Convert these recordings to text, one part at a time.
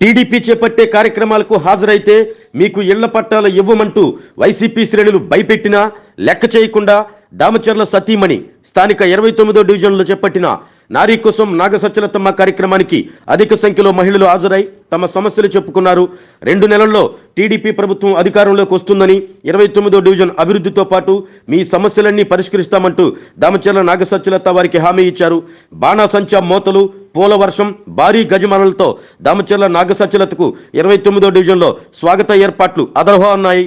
TDP చేపట్టే కార్యక్రమాలకు హాజరైతే మీకు ఇళ్ళ పట్టాలు ఇవ్వమంటూ వైసీపీ శ్రేణులు భయపెట్టినా లెక్క చేయకుండా దామచర్ల సతీమణి స్థానిక ఇరవై తొమ్మిదో డివిజన్లో చేపట్టిన నారీ కోసం నాగసచ్చలతమ్మ కార్యక్రమానికి అధిక సంఖ్యలో మహిళలు హాజరై తమ సమస్యలు చెప్పుకున్నారు. రెండు నెలల్లో టీడీపీ ప్రభుత్వం అధికారంలోకి వస్తుందని ఇరవై తొమ్మిదో డివిజన్ అభివృద్ధితో పాటు మీ సమస్యలన్నీ పరిష్కరిస్తామంటూ దామచర్ల నాగసచ్చలత వారికి హామీ ఇచ్చారు. బాణాసంచా మోతలు పూల వర్షం భారీ గజమాలలతో దామచర్ల నాగసచ్చలతకు ఇరవై తొమ్మిదో డివిజన్లో స్వాగత ఏర్పాట్లు అదర్హో అన్నాయి.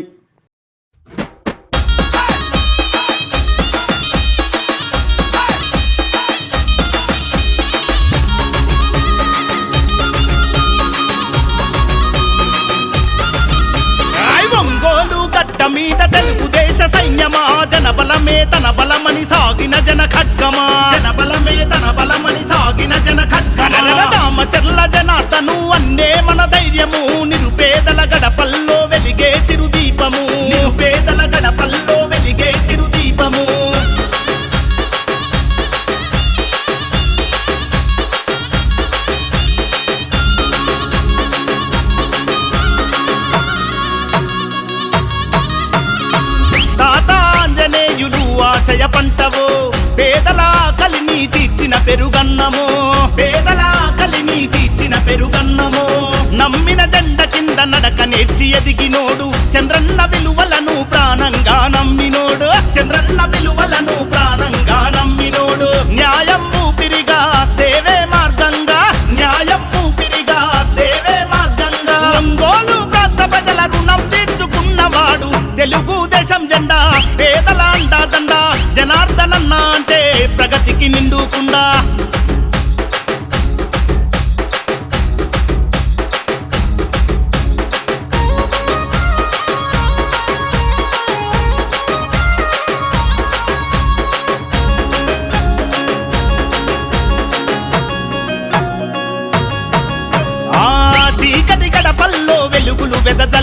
సైన్యమా జనబలమే తన బలమని సాగిన జన ఖడ్గమా? జనబలమే తన బలమని సాగిన జన ఖడ్గమ? చెల్ల జనార్దను అన్నే మన ధైర్యము. నిరుపేదల గడపల్లో వెలిగే చిరుదీపము. నిరుపేద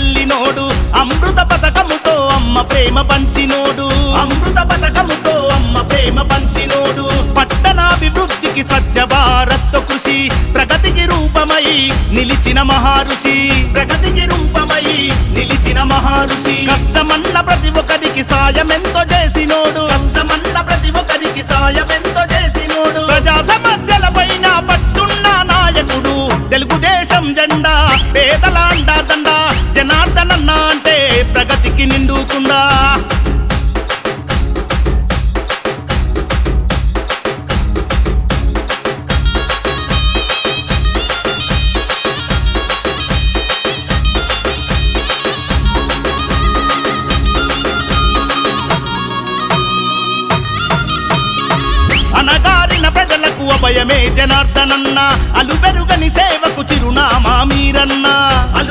వెదజల్లినోడు అమృత పథకముతో అమ్మ ప్రేమ పంచినోడు. అమృత పథకముతో అమ్మ ప్రేమ పంచినోడు. పట్టణాభివృద్ధికి స్వచ్ఛ భారత్ కృషి ప్రగతికి రూపమై నిలిచిన మహారుషి. ప్రగతికి రూపమై నిలిచిన మహారుషి. కష్టమన్న ప్రతి ఒక్కరికి సాయమెంతో చేసినోడు. కష్టమన్న ప్రతి ఒక్కరికి సాయమెంతో చేసినోడు. ప్రజా సమస్యల పైన పట్టున్న నాయకుడు తెలుగుదేశం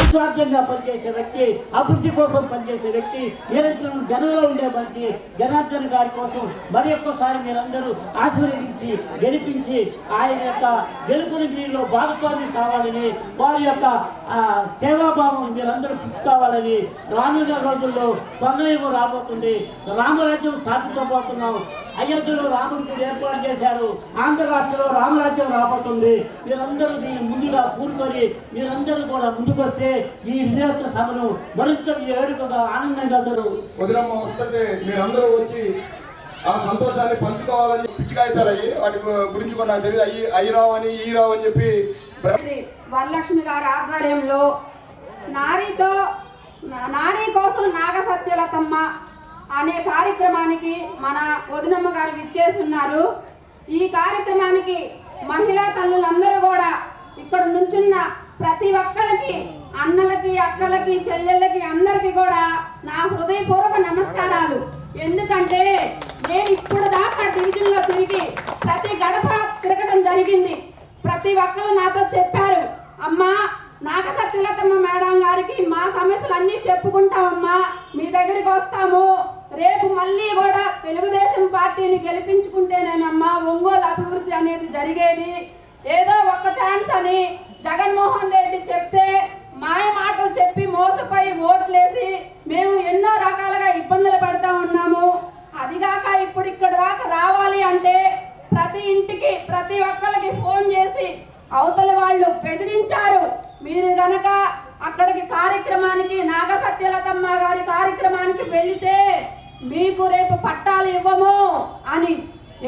నిస్వార్థంగా పనిచేసే వ్యక్తి అభివృద్ధి కోసం పనిచేసే వ్యక్తి నిరంతరం జనంలో ఉండే మంచి జనార్దన్ గారి కోసం మరి ఒక్కసారి మీరందరూ ఆశీర్వదించి గెలిపించి ఆయన యొక్క గెలుపుని మీలో భాగస్వామ్యం కావాలని వారి యొక్క సేవాభావం మీరందరూ పుచ్చుకోవాలని రానున్న రోజుల్లో స్వర్ణయుగం రాబోతుంది. రామరాజ్యం స్థాపించబోతున్నాం. అయోధ్యలో రాముడికి ఏర్పాటు చేశారు. ఆంధ్ర రాష్ట్రంలో రామరాజ్యం రాబోతుంది. మీరందరూ దీన్ని ముందుగా కూరుకొని మీరందరూ కూడా ముందుకొస్తే ఈ విజయోత్సవ సభను మరింత ఏడుకగా ఆనందంగా జరుగు వదిలమ్మ వస్తుంటే మీరందరూ వచ్చి ఆ సంతోషాన్ని పంచుకోవాలని పిచ్చికాయితారు అయ్యి వాటి గురించి కూడా నాకు తెలియదు. అయ్యి అయ్యి రావని ఈ రావని చెప్పి భ్రమ శ్రీ వరలక్ష్మి గారి ఆధ్వర్యంలో నారీతో నారీ కోసం నాగ సత్యలతమ్మ అనే కార్యక్రమానికి మన వదినమ్మ గారు విచ్చేస్తున్నారు. ఈ కార్యక్రమానికి మహిళా తల్లులందరూ కూడా ఇక్కడ నుంచున్న ప్రతి ఒక్కరికి అన్నలకి అక్కలకి చెల్లెళ్ళకి అందరికీ కూడా నా హృదయపూర్వక నమస్కారాలు. ఎందుకంటే నేను ఇప్పుడు దాకా డివిజన్లో తిరిగి ప్రతి గడప తిరగడం జరిగింది. ప్రతి ఒక్కరు నాతో చెప్పారు అమ్మా నాగస తిలతమ్మ మేడం గారికి మా సమస్యలు అన్నీ చెప్పుకుంటామమ్మా మీ దగ్గరికి వస్తాము. రేపు మళ్ళీ కూడా తెలుగుదేశం పార్టీని గెలిపించుకుంటేనేనమ్మా ఒంగోలు అభివృద్ధి అనేది జరిగేది. ఏదో ఒక్క ఛాన్స్ అని జగన్మోహన్ రెడ్డి చెప్తే మాయ మాటలు చెప్పి మోసపోయి ఓట్లేసి మేము ఎన్నో రకాలుగా ఇబ్బందులు పడతా ఉన్నాము. అదిగాక ఇప్పుడు ఇక్కడ దాకా రావాలి అంటే ప్రతి ఇంటికి ప్రతి ఒక్కరికి ఫోన్ చేసి అవతల వాళ్ళు బెదిరించారు. మీరు గనక అక్కడికి కార్యక్రమానికి నాగసత్యలతమ్మ గారి కార్యక్రమానికి వెళితే మీకు రేపు పట్టాలు ఇవ్వము అని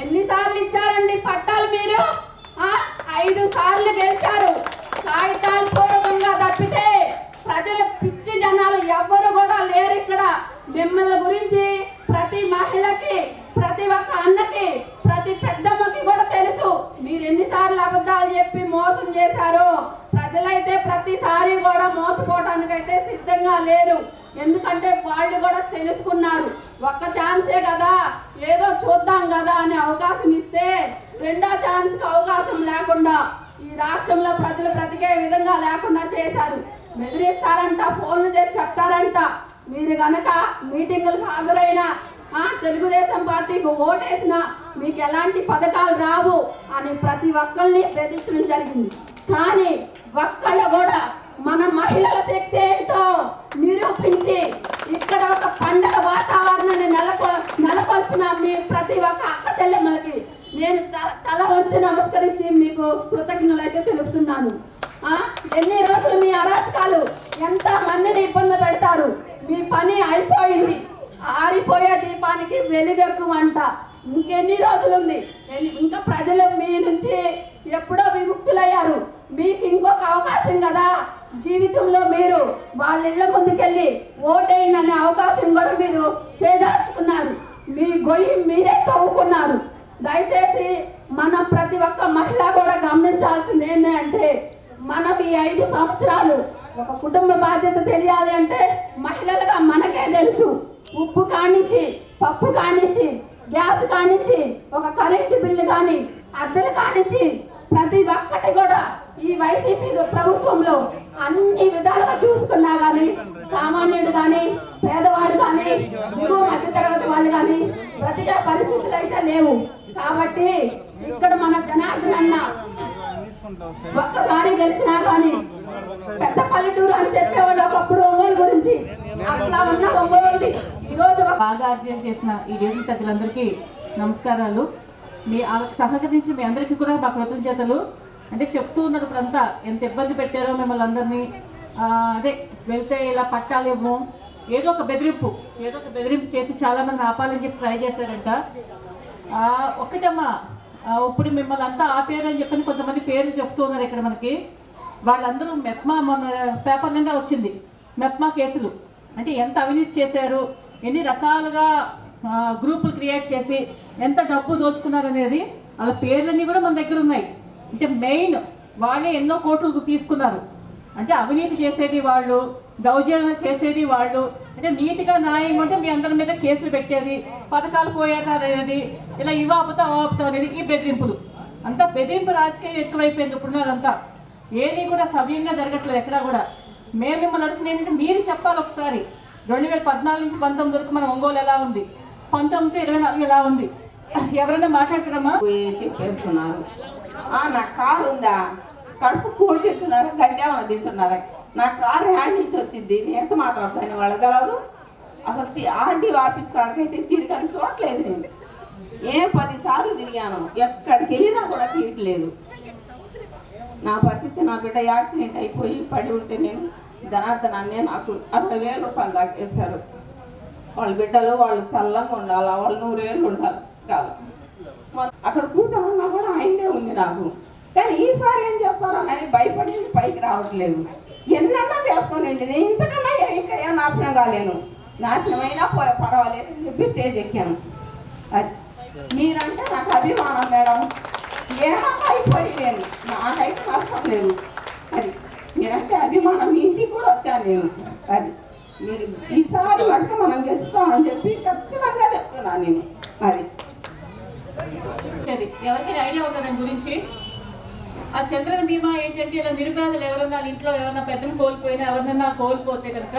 ఎన్నిసార్లు ఇచ్చారండి పట్టాలు మీరు? ఐదు సార్లు గెలిచారు. కాగితాలు పూర్వకంగా తప్పితే ప్రజలు పిచ్చి జనాలు ఎవ్వరు కూడా లేరు ఇక్కడ. మిమ్మల్ని గురించి ప్రతి మహిళకి ప్రతి ఒక్క అన్నకి ప్రతి పెద్దమ్మకి కూడా తెలుసు. మీరు ఎన్నిసార్లు అబద్ధాలు చెప్పి మోసం చేశారో ప్రజలైతే ప్రతిసారి కూడా మోసపోవడానికైతే సిద్ధంగా లేరు. ఎందుకంటే వాళ్ళు కూడా తెలుసుకున్నారు. ఒక్క ఛాన్సే కదా ఏదో చూద్దాం కదా అనే అవకాశం ఇస్తే రెండో ఛాన్స్కి అవకాశం లేకుండా రాష్ట్రంలో ప్రజలు బ్రతికే విధంగా లేకుండా చేశారు. బెదిరిస్తారంట ఫోన్లు చేసి చెప్తారంట. మీరు గనక మీటింగులకు హాజరైనా ఆ, తెలుగుదేశం పార్టీకి ఓటేసిన మీకు ఎలాంటి పథకాలు రావు అని ప్రతి ఒక్కరిని బెదిరించడం జరిగింది. కానీ ఒక్కళ్ళు కూడా మన మహిళల శక్తి ఏంటో నిరూపించి ఇక్కడ ఒక పండగ వాతావరణాన్ని నెలకొ నెలకొల్పిన మీ ప్రతి ఒక్క అక్క చెల్లెమ్మలకి నేను తల వంచి నమస్కరించి మీకు కృతజ్ఞతలైతే తెలుపుతున్నాను. ఎన్ని రోజులు మీ అరాచకాలు? ఎంత మందిని ఇబ్బంది పెడతారు? మీ పని అయిపోయింది. ఆరిపోయే దీపానికి వెలుగెక్కువంట. ఇంకెన్ని రోజులు ఉంది ఇంకా ప్రజలు మీ నుంచి ఎప్పుడో విముక్తులయ్యారు. మీకు ఇంకొక అవకాశం కదా? జీవితంలో మీరు వాళ్ళ ఇళ్ళ ముందుకెళ్ళి ఓటేయండి అనే అవకాశం కూడా మీరు చేజార్చుకున్నారు. మీ గొయ్యి మీరే తవ్వుకున్నారు. దయచేసి మనం ప్రతి ఒక్క మహిళ కూడా గమనించాల్సింది ఏంటంటే మనం ఈ ఐదు సంవత్సరాలు ఒక కుటుంబ బాధ్యత తెలియాలి అంటే మహిళలుగా మనకే తెలుసు. ఉప్పు కానించి పప్పు కానించి గ్యాస్ కానించి ఒక కరెంటు బిల్లు కానీ అద్దెలు కానించి ప్రతి ఒక్కటి కూడా ఈ వైసీపీ ప్రభుత్వంలో అన్ని విధాలుగా చూసుకున్నా కానీ సామాన్యుడు కానీ పేదవాడు కానీ దిగువ మధ్య తరగతి వాళ్ళు కానీ బ్రతికే పరిస్థితులు అయితే లేవు. కాబట్టి ఇక్కడ మన జనార్దన్ అన్న ఒక్కసారి గెలిచినా కానీ పెద్ద పల్లెటూరు అని చెప్పేవాడు ఒకప్పుడు ఒంగోలు గురించి. అట్లా ఉన్న ఒంగోలు ఈ రోజు బాగా అధ్యయనం చేసిన ఈ డివిజన్ పెద్దలందరికీ నమస్కారాలు. మీ వాళ్ళకి సహకరించి మీ అందరికీ కూడా మా కృతజ్ఞతలు. అంటే చెప్తూ ఉన్నారు ఇప్పుడంతా ఎంత ఇబ్బంది పెట్టారో మిమ్మల్ని అందరినీ అదే వెళ్తే ఇలా పట్టాలేమో ఏదో ఒక బెదిరింపు ఏదో ఒక బెదిరింపు చేసి చాలా మంది ఆపాలని చెప్పి ట్రై చేశారంట. ఒక్కటమ్మా ఇప్పుడు మిమ్మల్ని అంతా పేరు అని చెప్పని కొంతమంది పేర్లు చెప్తున్నారు ఇక్కడ మనకి. వాళ్ళందరూ మెప్మా మొన్న పేపర్ నిండా వచ్చింది. మెప్మా కేసులు. అంటే ఎంత అవినీతి చేశారు ఎన్ని రకాలుగా గ్రూపులు క్రియేట్ చేసి ఎంత డబ్బు దోచుకున్నారు అనేది వాళ్ళ పేర్లన్నీ కూడా మన దగ్గర ఉన్నాయి. అంటే మెయిన్ వాళ్ళే ఎన్నో కోట్లు తీసుకున్నారు. అంటే అవినీతి చేసేది వాళ్ళు దౌర్జన్యం చేసేది వాళ్ళు. అంటే నీతిగా న్యాయం అంటే మీ అందరి మీద కేసులు పెట్టేది పథకాలు పోయేది ఇలా ఇవి ఆపుతాం అనేది ఈ బెదిరింపులు. అంతా బెదిరింపు రాజకీయం ఎక్కువైపోయింది ఇప్పుడున్నదంతా ఏది కూడా సవ్యంగా జరగట్లేదు ఎక్కడా కూడా. మేము మిమ్మల్ని అడుగుతుంది ఏంటంటే మీరు చెప్పాలి ఒకసారి. రెండు వేల పద్నాలుగు నుంచి పంతొమ్మిది వరకు మన ఒంగోలు ఎలా ఉంది? పంతొమ్మిది ఇరవై నాలుగు ఎలా ఉంది? ఎవరైనా మాట్లాడతారమ్మా? చెప్పేస్తున్నారు నా కారు ఉందా? కడుపు కూడి తింటున్నారా గడ్డ తింటున్నారా? నా కారు హ్యాండ్ నుంచి వచ్చింది. నేను ఎంత మాట్లాడతాను? వాళ్ళకి తెలదు అసలు తి- ఆర్డీ ఆఫీస్ కాడికైతే తిరిగాను చూడలేదు నేను. ఏ పదిసార్లు తిరిగాను. ఎక్కడికి వెళ్ళినా కూడా తీయట్లేదు నా పరిస్థితి నా బిడ్డ యాక్సిడెంట్ అయిపోయి పడి ఉంటే నేను ధనార్దనాన్ని నాకు అరవై వేల రూపాయలు దాకా వేశారు. వాళ్ళ బిడ్డలు వాళ్ళు చల్లంగా ఉండాలి? వాళ్ళు నూరేళ్ళు ఉండాలి? కాదు. అక్కడ కూర్చోమన్నా కూడా ఆయనే ఉంది నాకు. కానీ ఈసారి ఏం చేస్తారో అని భయపడి పైకి రావట్లేదు. ఎన్నన్నా చేసుకోనండి నేను ఇంతకన్నా ఇంకా ఏం నాశనం కాలేను. నాశనమైనా అయినా పర్వాలేదు అని చెప్పి స్టేజ్ ఎక్కాను. అది మీరంటే నాకు అభిమానం మేడం. ఏమన్నా అయిపోయి నేను నాకైతే నష్టం లేదు. అది మీరంటే అభిమానం మీ ఇంటికి కూడా వచ్చాను నేను. అది మీరు ఈసారి వంట మనం గెలుస్తామని చెప్పి ఖచ్చితంగా చెప్తున్నాను నేను. మరి అది ఎవరికైనా ఐడియా ఉందా దాని గురించి? ఆ చంద్రన బీమా ఏంటంటే ఇలా నిరుపేదలు ఎవరన్నా వాళ్ళ ఇంట్లో ఎవరన్నా పెద్దలు కోల్పోయినా ఎవరినన్నా కోల్పోతే కనుక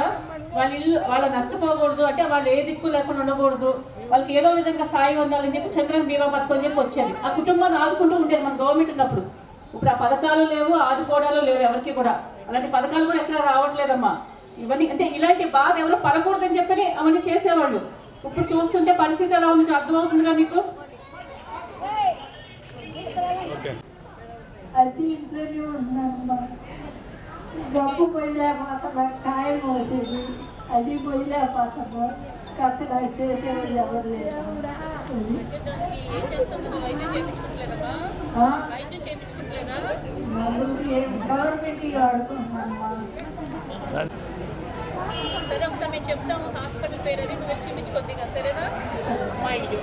వాళ్ళ ఇల్లు వాళ్ళ నష్టపోకూడదు అంటే వాళ్ళు ఏ దిక్కు లేకుండా ఉండకూడదు. వాళ్ళకి ఏదో విధంగా సాయం ఉండాలని చెప్పి చంద్రన బీమా పథకం అని చెప్పి వచ్చేది. ఆ కుటుంబాన్ని ఆదుకుంటూ ఉండేది మన గవర్నమెంట్ ఉన్నప్పుడు. ఇప్పుడు ఆ పథకాలు లేవు ఆదుకోవడాలు లేవు ఎవరికి కూడా. అలాంటి పథకాలు కూడా ఎక్కడ రావట్లేదమ్మా. ఇవన్నీ అంటే ఇలాంటి బాధ ఎవరు పడకూడదని చెప్పని అవన్నీ చేసేవాళ్ళు. ఇప్పుడు చూస్తుంటే పరిస్థితి ఎలా ఉంది? అర్థమవుతుందిగా మీకు? అది ఇంట్లోనే ఉన్నానమ్మా డబ్బు పోయలేకపోతున్నా కాయ మోసేది. అది పోయలేకపోతున్నా కత్తగా చేసేది ఎవరు ఏం గవర్నమెంట్ ఆడుకుంటున్నామ్మా సరే ఒకసారి మేము చెప్తాము. హాస్పిటల్ పేరు అది నువ్వు వెళ్ళి చూపించుకోద్ది కదా? సరేనా? మా ఇంటికి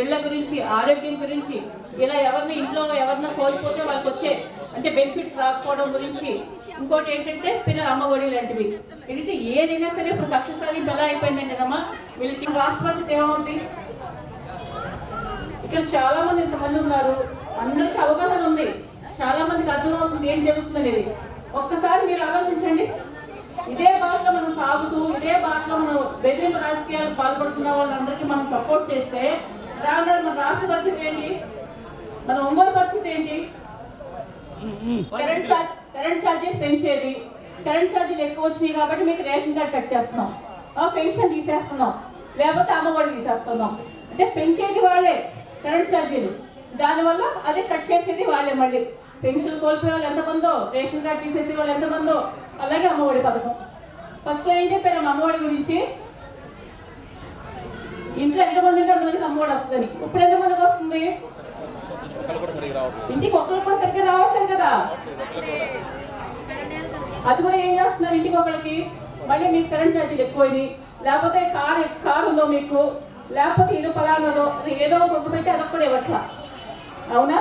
ఇళ్ళ గురించి ఆరోగ్యం గురించి ఇలా ఎవరిని ఇంట్లో ఎవరిని కోల్పోతే వాళ్ళకి వచ్చే అంటే బెనిఫిట్స్ రాకపోవడం గురించి. ఇంకోటి ఏంటంటే పిల్లల అమ్మఒడి లాంటివి. ఏంటంటే ఏదైనా సరే ఇప్పుడు కక్ష స్థాయి ఎలా అయిపోయిందంటే అమ్మా వీళ్ళకి రాష్ట్ర పరిస్థితి ఏమవుతుంది ఇక్కడ చాలా మంది ఇంతమంది ఉన్నారు. అందరికీ అవగాహన ఉంది. చాలా మందికి అర్థమవుతుంది ఏం జరుగుతుంది అనేది ఒక్కసారి మీరు ఆలోచించండి. ఇదే బాటలో మనం సాగుతూ ఇదే బాటలో మనం బెదిరింపు రాజకీయాలు పాల్పడుతున్న వాళ్ళందరికీ మనం చేస్తే రాను మన రాష్ట్ర పరిస్థితి ఏంటి? మన ఒంగోలు పరిస్థితి ఏంటి? కరెంట్ ఛార్జ్ కరెంట్ ఛార్జెస్ పెంచేది. కరెంట్ ఛార్జీలు ఎక్కువ వచ్చినాయి కాబట్టి మీకు రేషన్ కార్డ్ కట్ చేస్తున్నాం. ఆ పెన్షన్ తీసేస్తున్నాం. లేకపోతే అమ్మఒడి తీసేస్తున్నాం. అంటే పెంచేది వాళ్ళే కరెంట్ ఛార్జీలు. దానివల్ల అది కట్ చేసేది వాళ్ళే మళ్ళీ. పెన్షన్ కోల్పోయే వాళ్ళు ఎంతమందో రేషన్ కార్డ్ తీసేసే వాళ్ళు ఎంతమందో అలాగే అమ్మఒడి పథకం. ఫస్ట్ ఏం చెప్పారు? అమ్మఒడి గురించి ఇంట్లో ఎంతమంది ఉంటే అంతమందికి అమ్మఒడి వస్తుంది ఇప్పుడు ఎంతమందికి వస్తుంది? ఇంటికి ఒకరికి కూడా సరిగ్గా రావట్లేదు కదా. అది కూడా ఏం చేస్తున్నారు ఇంటికి ఒకరికి మళ్ళీ మీకు కరెంట్ ఛార్జీలు ఎక్కువైంది లేకపోతే కారు కార్ ఉందో మీకు? లేకపోతే ఇది పలానాలో ఏదో ఒక పెట్టి అదొక్కడే ఇవ్వట్లా? అవునా?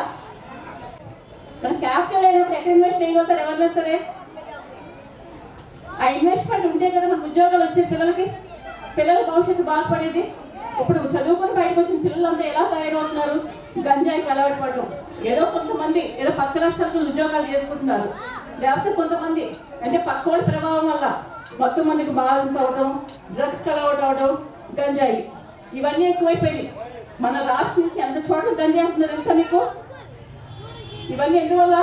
మనం క్యాపిటల్ అయినప్పుడు ఎక్కడ ఇన్వెస్ట్ చేయగలుగుతారు ఎవరైనా సరే? ఆ ఇన్వెస్ట్మెంట్ ఉంటే కదా మన ఉద్యోగాలు వచ్చే పిల్లలకి. పిల్లల భవిష్యత్తు బాగుపడేది. ఇప్పుడు చదువుకుని బయటకు వచ్చిన పిల్లలందరూ ఎలా తయారవుతున్నారు? గంజాయికి అలవాటు పడడం ఏదో కొంతమంది ఏదో పక్క రాష్ట్రాలకు ఉద్యోగాలు చేసుకుంటున్నారు. లేకపోతే కొంతమంది అంటే పక్కోళ్ళ ప్రభావం వల్ల మొత్తం మందికి బాలన్స్ అవడం డ్రగ్స్ అలవాటు అవడం గంజాయి. ఇవన్నీ ఎక్కువైపోయి మన రాష్ట్రం నుంచి ఎంత చోట్ల గంజాయి అంటున్నారు తెలుసా మీకు? ఇవన్నీ ఎందువల్ల?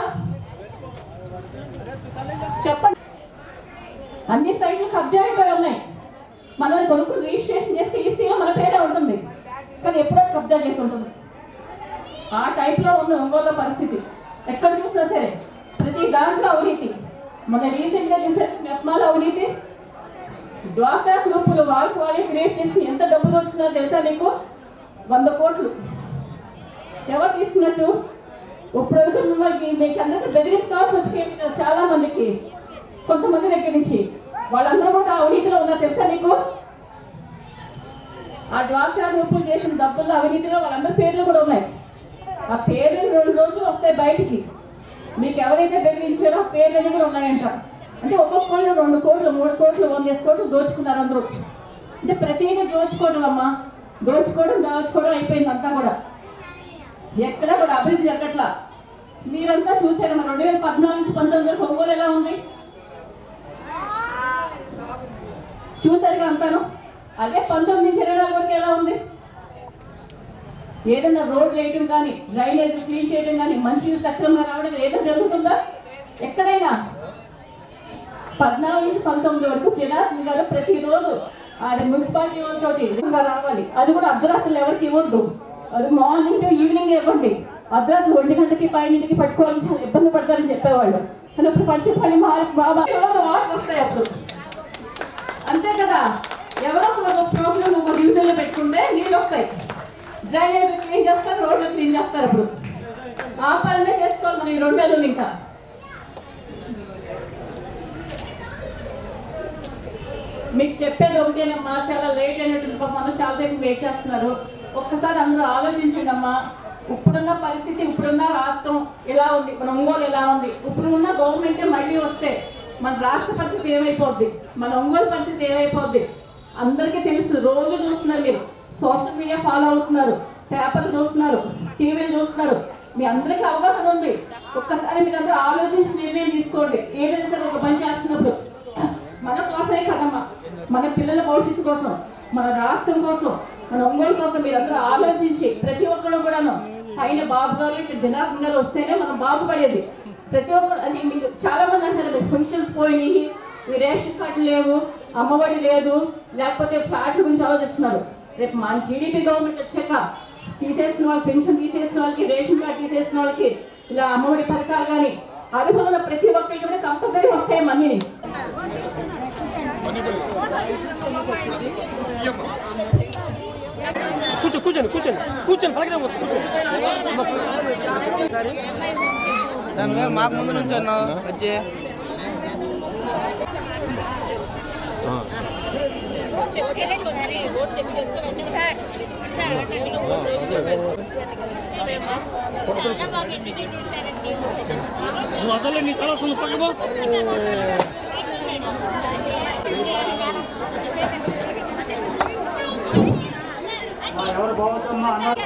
చెప్పండి. అన్ని సైట్లు కబ్జా అయిపోయి ఉన్నాయి. మనం కొనుక్కుని రిజిస్ట్రేషన్ చేస్తే ఈసీగా మన పేరే ఉంటుంది. కానీ ఎప్పుడో కబ్జా చేసి ఉంటుంది. ఆ టైప్లో ఉంది ఒంగోలు పరిస్థితి. ఎక్కడ చూసినా సరే ప్రతి దాంట్లో అవినీతి. మన రీసెంట్గా చూసే మెప్మాల అవినీతి. డ్వాక్రా గ్రూపులు వాళ్ళకి వాళ్ళే క్రియేట్ చేసుకుని ఎంత డబ్బులు వచ్చిందో తెలుసా నీకు? వంద కోట్లు. ఎవరు తీసుకున్నట్టు? ఇప్పుడు వరకు మిమ్మల్ని మీకు అందరికీ బెదిరింపు కావాల్సి వచ్చి చాలా మందికి కొంతమంది దగ్గర నుంచి వాళ్ళందరూ కూడా అవినీతిలో ఉన్నారు. తెలుసా మీకు ఆ డ్వాక్రా గ్రూపులు చేసిన డబ్బుల్లో అవినీతిలో వాళ్ళందరి పేర్లు కూడా ఉన్నాయి. ఆ పేర్లు రెండు రోజులు వస్తాయి బయటికి. మీకు ఎవరైతే బెదిరించారో ఆ పేర్లు కూడా ఉన్నాయంట. అంటే ఒక్కొక్కళ్ళు రెండు కోట్లు మూడు కోట్లు వంద కోట్లు దోచుకున్నారు అందరూ. అంటే ప్రతిదీ దోచుకోవడం అమ్మా. దోచుకోవడం దాచుకోవడం అయిపోయింది అంతా కూడా. ఎక్కడ కూడా అభివృద్ధి జరగట్లా. మీరంతా చూసారు రెండు వేల పద్నాలుగు నుంచి పంతొమ్మిది వరకు ఒంగోలు ఎలా ఉంది? చూసారుగా అంతాను? అదే పంతొమ్మిది నుంచి ఇరవై నాలుగు వరకు ఎలా ఉంది? ఏదైనా రోడ్లు వేయడం కానీ డ్రైనేజ్ క్లీన్ చేయడం కానీ మంచి సక్రమంగా రావడం ఏదైనా జరుగుతుందా? ఎక్కడైనా? పద్నాలుగు నుంచి పంతొమ్మిది వరకు జనార్దన్ గారు ప్రతిరోజు ఆయన మున్సిపాలిటీ వాళ్ళతో రావాలి. అది కూడా అర్ధరాత్రులు ఎవరికి ఇవ్వద్దు. అది మార్నింగ్ టు ఈవినింగ్ ఇవ్వండి. అర్ధరాత్రులు ఒంటి గంటకి పైనింటికి పట్టుకోవాలని ఇబ్బంది పడతారని చెప్పేవాళ్ళు. కానీ ఇప్పుడు పరిస్థితి మళ్ళీ మా బాబా వాటర్ వస్తాయి అప్పుడు. అంతే కదా? ఎవరో ఒక ప్రోగ్రామ్ ఒక డివిజన్లో పెట్టుకుంటే నీళ్ళు వస్తాయి. డ్రైనేజ్ క్లీన్ చేస్తారు రోడ్లు క్లీన్ చేస్తారు అప్పుడు ఆ పనినే చేసుకోవాలి మనం ఈ రెండేళ్ళు ఇంకా. మీకు చెప్పేది ఒకటేనమ్మా చాలా లేట్ అయినట్టు పాపం చాలా సేపు వెయిట్ చేస్తున్నారు. ఒక్కసారి అందరూ ఆలోచించండి అమ్మా ఇప్పుడున్న పరిస్థితి ఇప్పుడున్న రాష్ట్రం ఎలా ఉంది? మన ఒంగోలు ఎలా ఉంది? ఇప్పుడున్న గవర్నమెంట్ మళ్ళీ వస్తే మన రాష్ట్ర పరిస్థితి ఏమైపోద్ది? మన ఒంగోలు పరిస్థితి ఏమైపోద్ది? అందరికీ తెలుసు రోజు చూస్తున్నారు మీరు. సోషల్ మీడియా ఫాలో అవుతున్నారు పేపర్లు చూస్తున్నారు టీవీలు చూస్తున్నారు. మీ అందరికీ అవగాహన ఉంది. ఒక్కసారి మీరు అందరూ ఆలోచించి నిర్ణయం తీసుకోండి. ఏదైనా సరే ఒక పని చేస్తున్నప్పుడు మన కోసమే కదమ్మా. మన పిల్లల భవిష్యత్తు కోసం మన రాష్ట్రం కోసం మన ఒంగోలు కోసం మీరందరూ ఆలోచించి ప్రతి ఒక్కరు కూడాను ఆయన బాబు గారు ఇక్కడ జనార్దన్ గారు వస్తేనే మనం బాగుపడేది. ప్రతి ఒక్కరు అది మీరు చాలా మంది అంటారు మీరు ఫంక్షన్స్ పోయినాయి మీ రేషన్ కార్డు లేవు అమ్మఒడి లేదు లేకపోతే ఫ్లాట్ల గురించి ఆలోచిస్తున్నారు. రేపు మన టీడీపీ గవర్నమెంట్ వచ్చాక తీసేసిన వాళ్ళకి పెన్షన్ తీసేసిన వాళ్ళకి రేషన్ కార్డు తీసేసిన వాళ్ళకి ఇలా అమ్మఒడి పథకాలు కానీ అర్హులున్న ప్రతి ఒక్కరికి కూడా కంపల్సరీ వస్తాయి మమ్మీని కూర్చో కూర్చోండి కూర్చోండి. కూర్చొని పలకడం మాకు ముందు నుంచి వచ్చి. అసలు నీ తల వస్తుంది పక్కపో